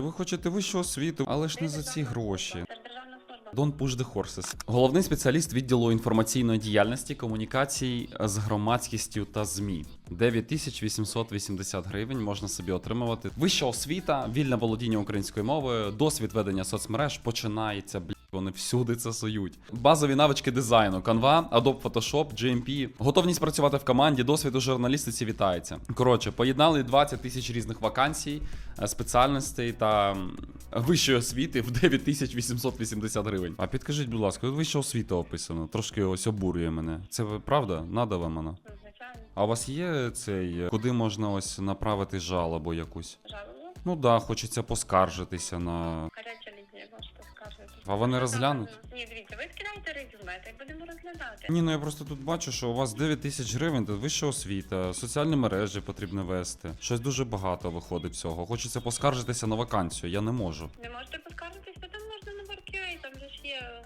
Ви хочете вищу освіту, але ж не за ці гроші. Дон Пужди Хорсес. Головний спеціаліст відділу інформаційної діяльності, комунікацій з громадськістю та ЗМІ. 9880 гривень можна собі отримувати. Вища освіта, вільне володіння українською мовою, досвід ведення соцмереж починається. Блін, вони всюди це сують. Базові навички дизайну, Canva, Adobe Photoshop, GMP, готовність працювати в команді, досвід у журналістиці вітається. Коротше, поєднали 20 тисяч різних вакансій, е, спеціальностей та вищої освіти в 9880 гривень. А підкажіть, будь ласка, вища освіта описана. Трошки ось обурює мене. Це ви правда? Надо вам вона? Звичайно. А у вас є цей, е, куди можна ось направити жалобу якусь? Жалобу. Ну да, хочеться поскаржитися на. Можете скажете. А вони розглянуть? Ні, дивіться, ви скидаєте резюме, та й будемо розглядати. Ні, ну я просто тут бачу, що у вас 9 тисяч гривень, та вища освіта, соціальні мережі потрібно вести. Щось дуже багато виходить всього. Хочеться поскаржитися на вакансію, я не можу. Не можете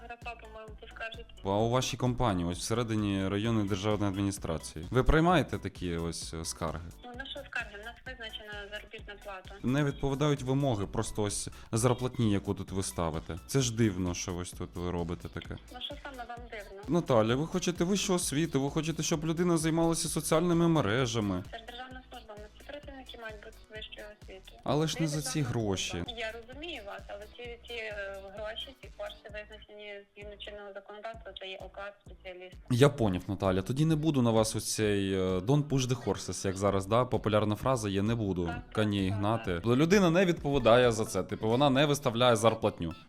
графа, по-моєму, поскаржитись. А у вашій компанії, ось всередині районної державної адміністрації, ви приймаєте такі ось е, скарги? Ну, на що скарги? У нас визначена заробітна плата. Не відповідають вимоги, просто ось зарплатні, яку тут ви ставите. Це ж дивно, що ось тут ви робите таке. Ну, що саме вам дивно? Наталя, ви хочете вищу освіту, ви хочете, щоб людина займалася соціальними мережами. Це ж державна мають бути з вищою освітою. Але ж не за ці гроші. Я розумію вас, але ці, ці е, гроші, ці кошти визначені згідно чинного законодавства, це є оклад спеціаліста. Я поняв, Наталя. Тоді не буду на вас оцей цей е, don't push the horses, як зараз, да? Популярна фраза є, не буду коні гнати. Людина не відповідає за це. Типу, вона не виставляє зарплатню.